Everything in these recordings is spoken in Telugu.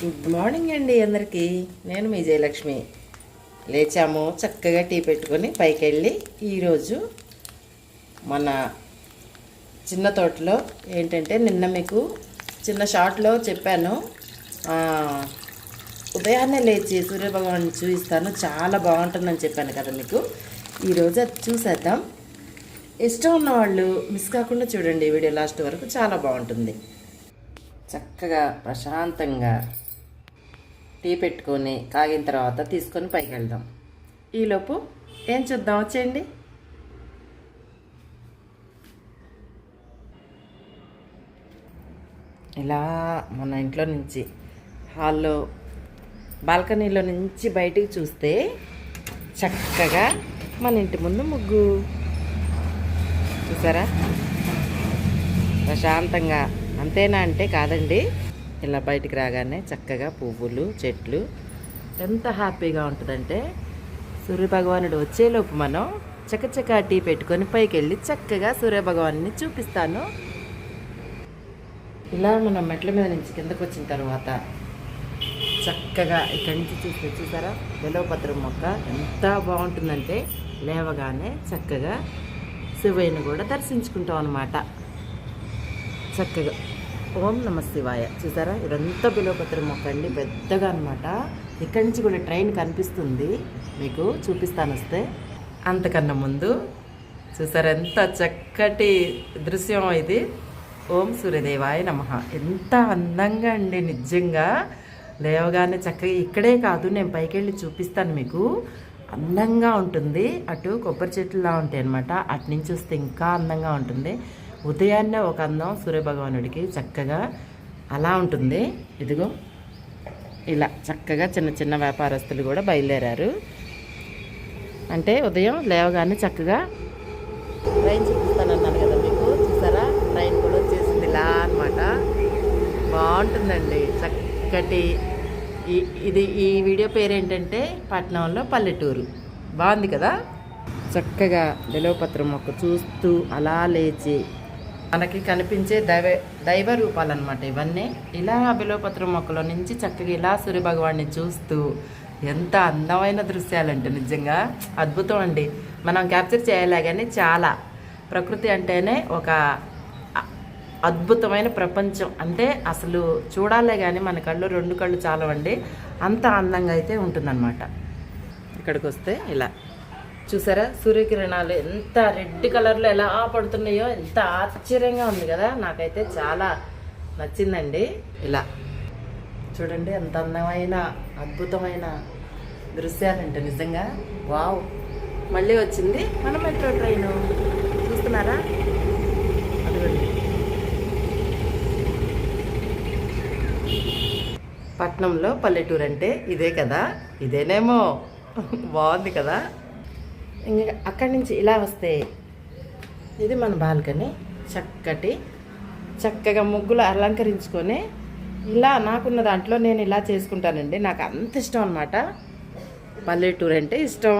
గుడ్ మార్నింగ్ అండి అందరికీ. నేను మీ జయలక్ష్మి. లేచాము చక్కగా టీ పెట్టుకొని పైకి వెళ్ళి ఈరోజు మన చిన్న తోటలో ఏంటంటే నిన్న మీకు చిన్న షార్ట్లో చెప్పాను. ఉదయాన్నే లేచి సూర్యభగవాన్ని చూపిస్తాను చాలా బాగుంటుందని చెప్పాను కదా మీకు. ఈరోజు అది చూసేద్దాం. ఇష్టం ఉన్నవాళ్ళు మిస్ కాకుండా చూడండి వీడియో లాస్ట్ వరకు చాలా బాగుంటుంది. చక్కగా ప్రశాంతంగా టీ పెట్టుకొని కాగిన తర్వాత తీసుకొని పైకి వెళ్దాం ఈలోపు ఏం చూద్దాం? వచ్చేయండి. ఇలా మన ఇంట్లో నుంచి హాల్లో బాల్కనీలో నుంచి బయటికి చూస్తే చక్కగా మన ఇంటి ముందు ముగ్గు. చూసారా? ప్రశాంతంగా. అంతేనా అంటే కాదండి? ఇలా బయటికి రాగానే చక్కగా పువ్వులు చెట్లు. ఎంత హ్యాపీగా ఉంటుందంటే సూర్యభగవానుడు వచ్చేలోపు మనం చకచకా టీ పెట్టుకొని పైకి వెళ్ళి చక్కగా సూర్యభగవాన్ని చూపిస్తాను. ఇలా మనం మెట్ల మీద నుంచి కిందకు వచ్చిన తర్వాత చక్కగా ఇక్కడి నుంచి చూసి చూసారా? బిలవపత్రం మొక్క ఎంత బాగుంటుందంటే లేవగానే చక్కగా శివయ్యను కూడా దర్శించుకుంటాం అన్నమాట. చక్కగా ఓం నమ శివాయ. చూసారా? ఇదంతా బిలోపత్ర మొక్క అండి పెద్దగా అనమాట ఇక్కడి నుంచి కూడా ట్రైన్ కనిపిస్తుంది. మీకు చూపిస్తాను వస్తే. అంతకన్నా ముందు చూసారా? ఎంత చక్కటి దృశ్యం ఇది. ఓం సూర్యదేవాయ నమ. ఎంత అందంగా అండి నిజంగా. లేవగానే చక్కగా ఇక్కడే కాదు నేను పైకి వెళ్ళి చూపిస్తాను మీకు. అందంగా ఉంటుంది. అటు కొబ్బరి చెట్లులా ఉంటాయి అనమాట అటు నుంచి వస్తే ఇంకా అందంగా ఉంటుంది. ఉదయాన్నే ఒక అందం సూర్యభగవానుడికి చక్కగా అలా ఉంటుంది. ఇదిగో ఇలా చక్కగా చిన్న చిన్న వ్యాపారస్తులు కూడా బయలుదేరారు. అంటే ఉదయం లేవగానే చక్కగా ట్రైన్ చూపిస్తానన్నాను కదా మీకు? చూసారా? ట్రైన్ కూడా వచ్చేసింది ఇలా అనమాట బాగుంటుందండి. చక్కటి ఈ ఇది ఈ వీడియో పేరు ఏంటంటే పట్నంలో పల్లెటూరు. బాగుంది కదా? చక్కగా నిలవపత్రం మొక్క చూస్తూ అలా లేచి మనకి కనిపించే దైవ దైవ రూపాలన్నమాట ఇవన్నీ. ఇలా బిలవపత్రం మొక్కలో నుంచి చక్కగా ఇలా సూర్యభగవాన్ని చూస్తూ ఎంత అందమైన దృశ్యాలంటే నిజంగా అద్భుతం అండి. మనం క్యాప్చర్ చేయాలి కానీ చాలా. ప్రకృతి అంటేనే ఒక అద్భుతమైన ప్రపంచం. అంటే అసలు చూడాలే కానీ మన కళ్ళు రెండు కళ్ళు చాలవండి. అంత అందంగా అయితే ఉంటుందన్నమాట. ఇక్కడికి వస్తే ఇలా. చూసారా? సూర్యకిరణాలు ఎంత రెడ్ కలర్లో ఎలా పడుతున్నాయో ఎంత ఆశ్చర్యంగా ఉంది కదా? నాకైతే చాలా నచ్చిందండి. ఇలా చూడండి ఎంత అందమైన అద్భుతమైన దృశ్యాలంటే నిజంగా వావ్. మళ్ళీ వచ్చింది మన మెట్రో ట్రైన్. చూస్తున్నారా? అదిగోండి. పట్నంలో పల్లెటూరు అంటే ఇదే కదా? ఇదేనేమో. బాగుంది కదా? ఇంకా అక్కడి నుంచి ఇలా వస్తే ఇది మన బాల్కనీ. చక్కటి చక్కగా ముగ్గులు అలంకరించుకొని ఇలా నాకున్న దాంట్లో నేను ఇలా చేసుకుంటానండి. నాకు అంత ఇష్టం అనమాట పల్లెటూరు అంటే ఇష్టం.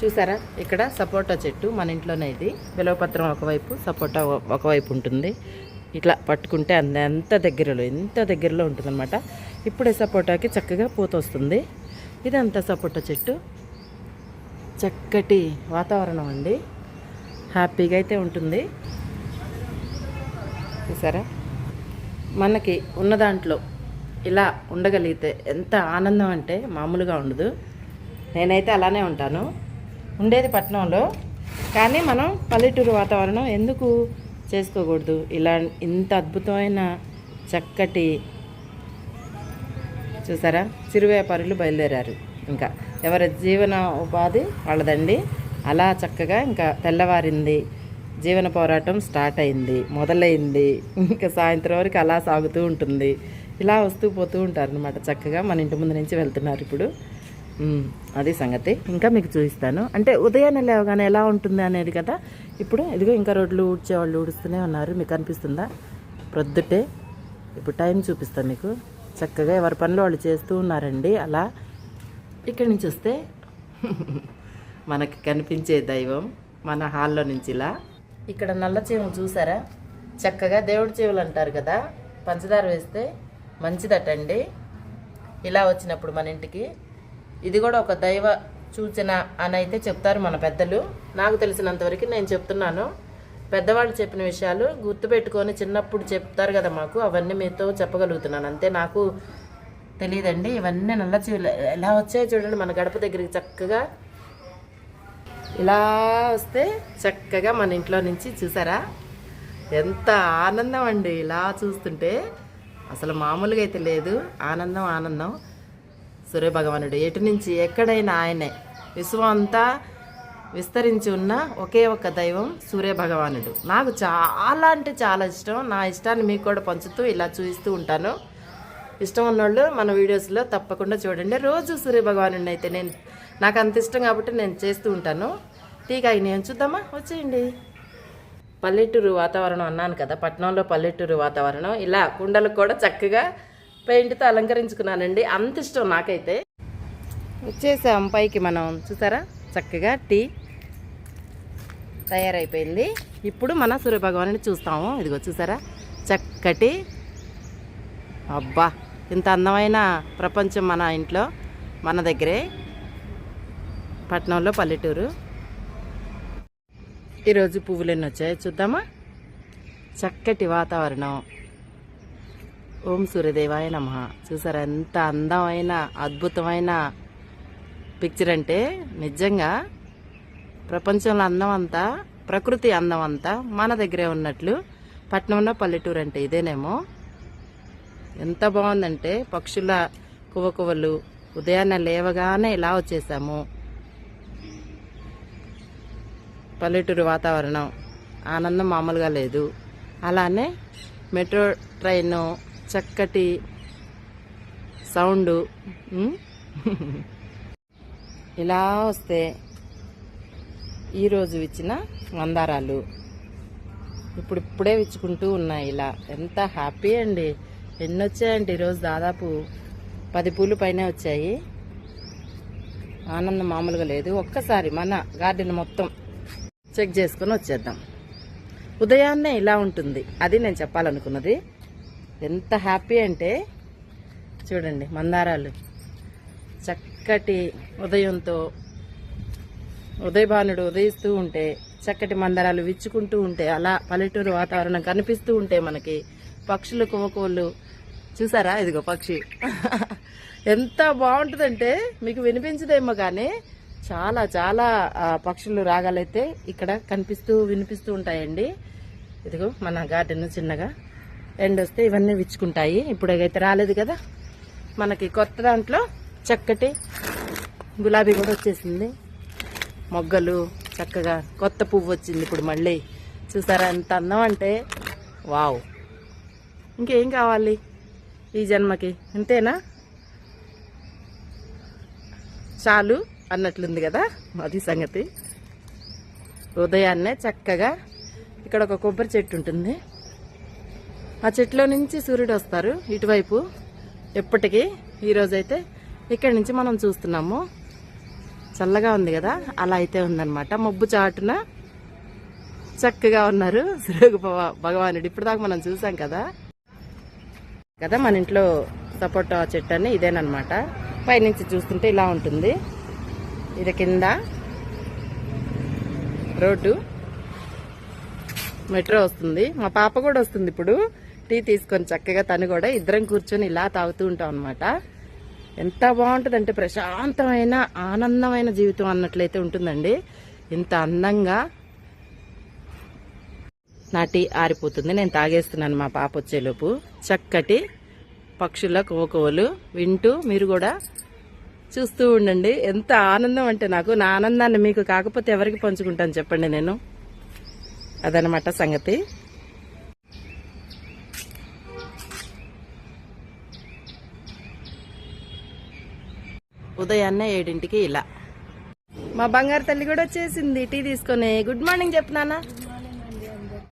చూసారా? ఇక్కడ సపోటా చెట్టు మన ఇంట్లోనే ఇది. బిలవపత్రం ఒకవైపు సపోటా ఒకవైపు ఉంటుంది. ఇట్లా పట్టుకుంటే అంత ఎంత దగ్గరలో ఎంత దగ్గరలో ఉంటుందన్నమాట. ఇప్పుడే సపోటాకి చక్కగా పూత వస్తుంది. ఇదంతా సపోటా చెట్టు. చక్కటి వాతావరణం అండి. హ్యాపీగా అయితే ఉంటుంది. చూసారా? మనకి ఉన్న దాంట్లో ఇలా ఉండగలిగితే ఎంత ఆనందం అంటే మామూలుగా ఉండదు. నేనైతే అలానే ఉంటాను. ఉండేది పట్టణంలో కానీ మనం పల్లెటూరు వాతావరణం ఎందుకు చేసుకోకూడదు? ఇలా ఇంత అద్భుతమైన చక్కటి చూసారా? చిరు వ్యాపారులు బయలుదేరారు ఇంకా. ఎవరి జీవన ఉపాధి వాళ్ళదండి. అలా చక్కగా ఇంకా తెల్లవారింది. జీవన పోరాటం స్టార్ట్ అయింది. మొదలైంది. ఇంకా సాయంత్రం వరకు అలా సాగుతూ ఉంటుంది. ఇలా వస్తూ పోతూ ఉంటారు అనమాట చక్కగా మన ఇంటి ముందు నుంచి వెళ్తున్నారు ఇప్పుడు. అది సంగతి. ఇంకా మీకు చూపిస్తాను. అంటే ఉదయాన్నే లేవగానే ఎలా ఉంటుంది అనేది కదా. ఇప్పుడు ఇదిగో ఇంకా రోడ్లు ఊడ్చేవాళ్ళు ఊడుస్తూనే ఉన్నారు. మీకు అనిపిస్తుందా? ప్రొద్దుటే. ఇప్పుడు టైం చూపిస్తాను మీకు. చక్కగా ఎవరి పనులు వాళ్ళు చేస్తూ ఉన్నారండి. అలా ఇక్కడి నుంచి వస్తే మనకి కనిపించే దైవం మన హాల్లో నుంచి ఇలా. ఇక్కడ నల్ల చీమ చూసారా? చక్కగా దేవుడి చెవులు అంటారు కదా. పంచదార వేస్తే మంచిదటండి. ఇలా వచ్చినప్పుడు మన ఇంటికి. ఇది కూడా ఒక దైవ సూచన అని అయితే చెప్తారు మన పెద్దలు. నాకు తెలిసినంతవరకు నేను చెప్తున్నాను. పెద్దవాళ్ళు చెప్పిన విషయాలు గుర్తుపెట్టుకొని చిన్నప్పుడు చెప్తారు కదా మాకు. అవన్నీ మీతో చెప్పగలుగుతున్నాను. అంతే నాకు తెలియదండి ఇవన్నీ నల్ల చీరలు. ఎలా వచ్చాయో చూడండి మన గడప దగ్గరికి చక్కగా. ఇలా వస్తే చక్కగా మన ఇంట్లో నుంచి చూసారా? ఎంత ఆనందం అండి ఇలా చూస్తుంటే. అసలు మామూలుగా అయితే లేదు. ఆనందం ఆనందం. సూర్య భగవానుడు ఎటు నుంచి ఎక్కడైనా ఆయనే. విశ్వం అంతా విస్తరించి ఉన్న ఒకే ఒక దైవం సూర్య భగవానుడు. నాకు చాలా అంటే చాలా ఇష్టం. నా ఇష్టాన్ని మీకు కూడా పంచుతూ ఇలా చూపిస్తూ ఉంటాను. ఇష్టం ఉన్నోళ్ళు మన వీడియోస్లో తప్పకుండా చూడండి. రోజు సూర్య అయితే నేను నాకు అంత ఇష్టం కాబట్టి నేను చేస్తూ ఉంటాను. టీకాయి నేను చూద్దామా? వచ్చేయండి. పల్లెటూరు వాతావరణం అన్నాను కదా పట్టణంలో పల్లెటూరు వాతావరణం. ఇలా కుండలకు కూడా చక్కగా పెయింట్తో అలంకరించుకున్నానండి. అంత ఇష్టం నాకైతే. వచ్చేసాం పైకి మనం చూసారా? చక్కగా టీ తయారైపోయింది. ఇప్పుడు మన సూర్యభగవాన్ని చూస్తాము. ఇదిగో చూసారా? చక్కటి అబ్బా! ఇంత అందమైన ప్రపంచం మన ఇంట్లో మన దగ్గరే పట్నంలో పల్లెటూరు. ఈరోజు పువ్వులు ఎన్ని వచ్చాయో చూద్దామా? చక్కటి వాతావరణం. ఓం సూర్యదేవాయ నమ. చూసారా ఎంత అందమైన అద్భుతమైన పిక్చర్ అంటే నిజంగా ప్రపంచంలో అందం అంతా ప్రకృతి అందం అంతా మన దగ్గరే ఉన్నట్లు పట్నంలో పల్లెటూరు అంటే ఇదేనేమో. ఎంత బాగుందంటే పక్షుల కువకువలు ఉదయాన్నే లేవగానే ఇలా వచ్చేసాము. పల్లెటూరు వాతావరణం ఆనందం మామూలుగా లేదు. అలానే మెట్రో ట్రైన్ చక్కటి సౌండ్ ఇలా వస్తే ఈరోజు ఇచ్చిన మందారాలు. ఇప్పుడిప్పుడే విచ్చుకుంటూ ఉన్నాయి ఇలా. ఎంత హ్యాపీ అండి. ఎన్ని వచ్చాయండి ఈరోజు దాదాపు పది పూలు పైన వచ్చాయి. ఆనందం మామూలుగా లేదు. ఒక్కసారి మన గార్డెన్ మొత్తం చెక్ చేసుకొని వచ్చేద్దాం. ఉదయాన్నే ఇలా ఉంటుంది. అది నేను చెప్పాలనుకున్నది. ఎంత హ్యాపీ అంటే చూడండి మందారాలు. చక్కటి ఉదయంతో ఉదయభానుడు ఉదయిస్తూ ఉంటే చక్కటి మందారాలు విచ్చుకుంటూ ఉంటే అలా పల్లెటూరు వాతావరణం కనిపిస్తూ ఉంటే మనకి పక్షులు కుమకోళ్ళు చూసారా? ఇదిగో పక్షి. ఎంత బాగుంటుందంటే మీకు వినిపించదేమో కానీ చాలా చాలా పక్షులు రాగాలైతే ఇక్కడ కనిపిస్తూ వినిపిస్తూ ఉంటాయండి. ఇదిగో మన గార్డెన్ చిన్నగా. ఎండ్ వస్తే ఇవన్నీ విచ్చుకుంటాయి. ఇప్పుడు అయితే రాలేదు కదా. మనకి కొత్త దాంట్లో చక్కటి గులాబీ కూడా వచ్చేసింది. మొగ్గలు చక్కగా కొత్త పువ్వు వచ్చింది ఇప్పుడు మళ్ళీ. చూసారా ఎంత అందం అంటే వావ్. ఇంకేం కావాలి? ఈ జన్మకి. అంతేనా? చాలు అన్నట్లుంది కదా అది సంగతి. ఉదయాన్నే చక్కగా ఇక్కడ ఒక కొబ్బరి చెట్టు ఉంటుంది. ఆ చెట్లో నుంచి సూర్యుడు వస్తారు ఇటువైపు. ఎప్పటికీ ఈరోజైతే ఇక్కడి నుంచి మనం చూస్తున్నాము. చల్లగా ఉంది కదా అలా అయితే ఉందన్నమాట. మబ్బు చాటున చక్కగా ఉన్నారు. సూర్య భగవానుడు. ఇప్పుడు దాకా మనం చూసాం కదా. కదా మన ఇంట్లో సపోటా చెట్టు అని ఇదేనమాట పైనుంచి చూస్తుంటే ఇలా ఉంటుంది. ఇది కింద రోడ్డు. మెట్రో వస్తుంది. మా పాప కూడా వస్తుంది ఇప్పుడు. టీ తీసుకొని చక్కగా తను కూడా ఇద్దరం కూర్చొని ఇలా తాగుతూ ఉంటాం అనమాట ఎంత బాగుంటుందంటే ప్రశాంతమైన ఆనందమైన జీవితం అన్నట్లయితే ఉంటుందండి. ఇంత అందంగా నా టీ ఆరిపోతుంది. నేను తాగేస్తున్నాను మా పాప వచ్చేలోపు. చక్కటి పక్షుల కోకోలు వింటూ మీరు కూడా చూస్తూ ఉండండి. ఎంత ఆనందం అంటే నాకు. నా ఆనందాన్ని మీకు కాకపోతే ఎవరికి పంచుకుంటాను చెప్పండి నేను. అదనమాట సంగతి. ఉదయాన్నే ఏడింటికి ఇలా. మా బంగారు తల్లి కూడా వచ్చేసింది. టీ తీసుకొని. గుడ్ మార్నింగ్ చెప్పు నాన్న.